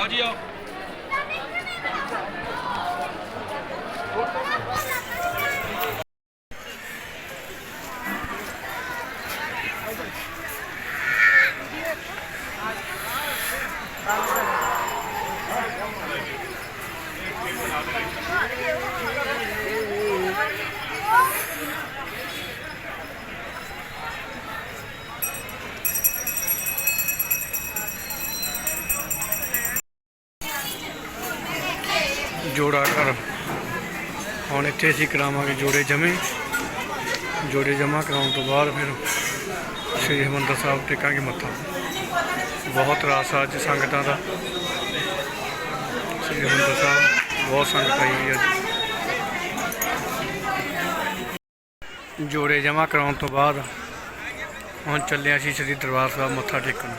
Audio. Thank you. ਜੋੜਾ ਘਰ ਹੁਣ ਇੱਥੇ ਅਸੀਂ ਕਰਾਵਾਂਗੇ ਜੋੜੇ ਜਮੇ। ਜੋੜੇ ਜਮਾ ਕਰਾਉਣ ਤੋਂ ਬਾਅਦ ਫਿਰ ਸ੍ਰੀ ਹਰਿਮੰਦਰ ਸਾਹਿਬ ਟੇਕਾਂਗੇ ਮੱਥਾ। ਬਹੁਤ ਰਾਸ ਆ ਅੱਜ ਸੰਗਤਾਂ ਦਾ। ਸ੍ਰੀ ਹਰਿਮੰਦਰ ਸਾਹਿਬ, ਬਹੁਤ ਸੰਗਤ ਆਈ ਹੋਈ ਅੱਜ। ਜੋੜੇ ਜਮਾ ਕਰਾਉਣ ਤੋਂ ਬਾਅਦ ਹੁਣ ਚੱਲੇ ਅਸੀਂ ਸ੍ਰੀ ਦਰਬਾਰ ਸਾਹਿਬ ਮੱਥਾ ਟੇਕਣ।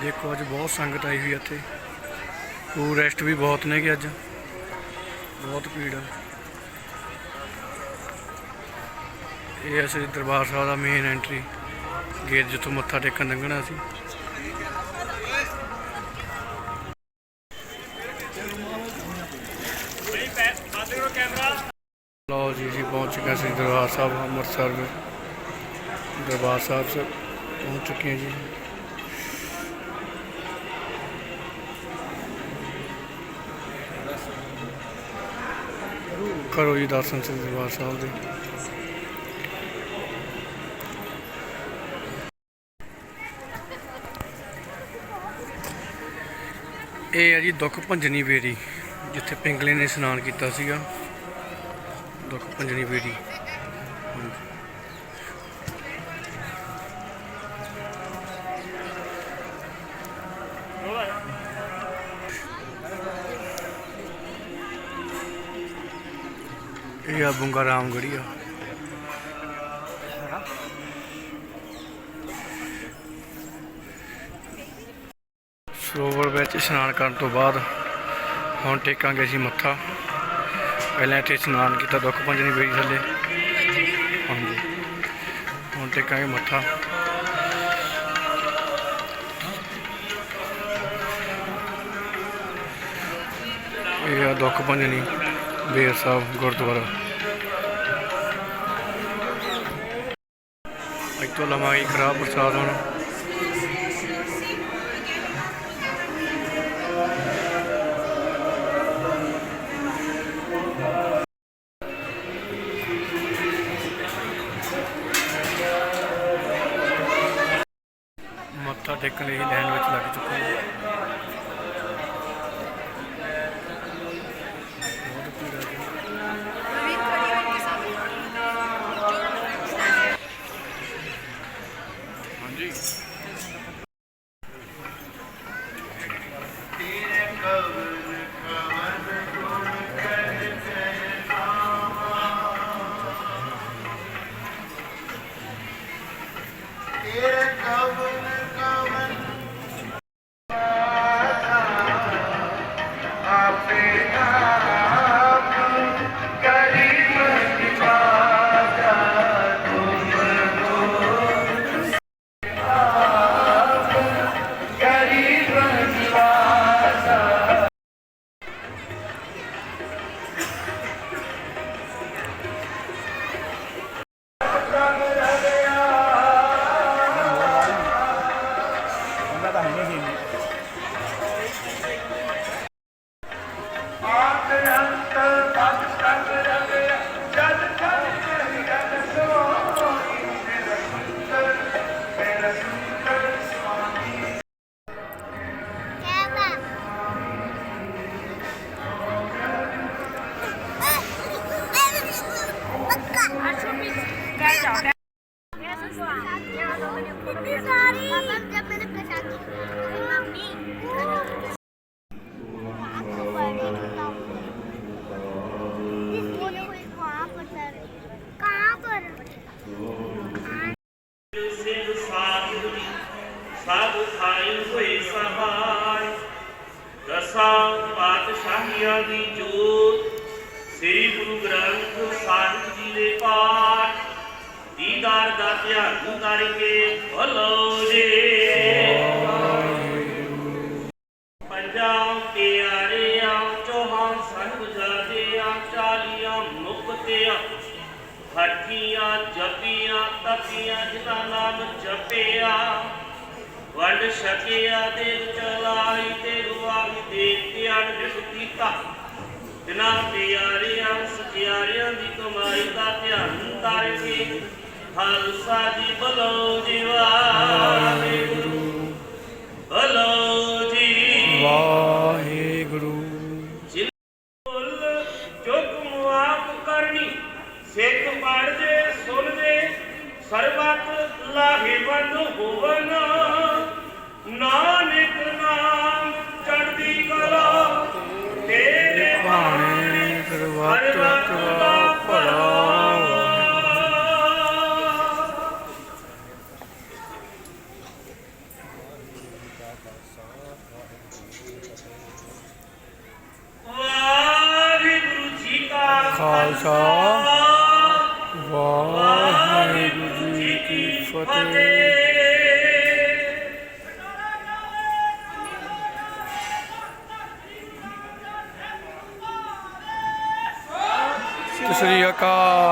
ਦੇਖੋ ਅੱਜ ਬਹੁਤ ਸੰਗਤ ਆਈ ਹੋਈ ਇੱਥੇ। ਟੂਰਿਸਟ ਵੀ ਬਹੁਤ ਨੇਗੇ ਅੱਜ? ਬਹੁਤ ਭੀੜ ਆ। ਇਹ ਹੈ ਸ੍ਰੀ ਦਰਬਾਰ ਸਾਹਿਬ ਦਾ ਮੇਨ ਐਂਟਰੀ ਗੇਟ ਜਿੱਥੋਂ ਮੱਥਾ ਟੇਕਣ ਲੰਘਣਾ ਸੀ ਲਓ ਜੀ ਜੀ ਪਹੁੰਚ ਚੁੱਕੇ ਹਾਂ ਸ੍ਰੀ ਦਰਬਾਰ ਸਾਹਿਬ ਅੰਮ੍ਰਿਤਸਰ ਵਿੱਚ ਦਰਬਾਰ ਸਾਹਿਬ ਸੇ ਪਹੁੰਚ ਚੁੱਕੇ ਜੀ। ਕਰੋ ਜੀ ਦਰਸ਼ਨ ਸ੍ਰੀ ਦਰਬਾਰ ਸਾਹਿਬ ਦੇ। ਇਹ ਹੈ ਜੀ ਦੁੱਖ ਭੰਜਨੀ ਬੇਰੀ, ਜਿੱਥੇ ਪਿੰਗਲੇ ਨੇ ਇਸ਼ਨਾਨ ਕੀਤਾ ਸੀਗਾ। ਦੁੱਖ ਭੰਜਨੀ ਬੇਰੀ। ਹਾਂਜੀ। ਇਹ ਆ ਬੁੰਗਾ ਰਾਮਗੜੀਆ ਸਰੋਵਰ ਵਿੱਚ ਇਸ਼ਨਾਨ ਕਰਨ ਤੋਂ ਬਾਅਦ ਹੁਣ ਟੇਕਾਂਗੇ ਅਸੀਂ ਮੱਥਾ। ਪਹਿਲਾਂ ਇੱਥੇ ਇਸ਼ਨਾਨ ਕੀਤਾ, ਦੁੱਖ ਭੰਜਨੀ ਬੇਰੀ ਥੱਲੇ। ਹਾਂਜੀ। ਹੁਣ ਟੇਕਾਂਗੇ ਮੱਥਾ। ਇਹ ਆ ਦੁੱਖ ਭੰਜਨੀ ਬੇਰ ਸਾਹਿਬ, ਗੁਰਦੁਆਰਾ। ਇੱਥੋਂ ਲਵਾਂਗੇ ਖਰਾਬ ਪ੍ਰਸਾਦ ਹੁਣ। ਮੱਥਾ ਟੇਕਣ ਲਈ ਲੈਣ ਵਿੱਚ ਲੱਗ ਚੁੱਕੇ ਹਾਂ कितनी सारी जब मैंने प्रसाद की मम्मी कहाँ पर ਸਿੱਧ ਸਾਧ ਸਭ ਖਾਈ ਹੋਏ ਸਹਾਈ ਦਸਾਂ ਪਾਤਸ਼ਾਹੀਆਂ ਦੀ ਜੋਤ ਸ੍ਰੀ ਗੁਰੂ ਗ੍ਰੰਥ ਸਾਹਿਬ ਜੀ ਦੇ ਪਾਠ ਦੀਦਾਰ ਦਾ ਧਿਆਨ ਕਰਕੇ ਭਲੋ ਜੇ। ਪੰਜਾਬ ਪਿਆਰਿਆਂ ਚੌਹਾਨ ਸੰਗ ਜਾਦਿਆਂ ਚਾਲੀਆਂ ਮੁਕਤਿਆਂ। ਹੱਠੀਆਂ ਜਪੀਆਂ, ਤਪੀਆਂ ਜਿਨ੍ਹਾਂ ਨਾਮ ਜਪਿਆ। ਵੰਡ ਛਕਿਆ ਦੇ ਚਲਾਈ ਤੇ ਗੁਆਵੀ ਤੇ ਧਿਆਨ ਜਿਸ ਕੀਤਾ। ਬਿਨਾ ਪਿਆਰਿਆਂ ਸਚਿਆਰਿਆਂ ਦੀ ਕਮਾਈ ਦਾ ਧਿਆਨ ਤਾਰ ਖਾਲਸਾ ਜੀ ਬਲੋ ਜੀ ਵਾਹਿਗੁਰੂ। ਬਲੋ ਜੀ। ਵਾਹਿਗੁਰੂ। ਵਾਹਿਗੁਰੂ ਜੀ ਕਾ ਖਾਲਸਾ ਵਾਹਿਗੁਰੂ ਜੀ ਕੀ ਫਤਿਹ। ਸ੍ਰੀ ਅਕਾਲ।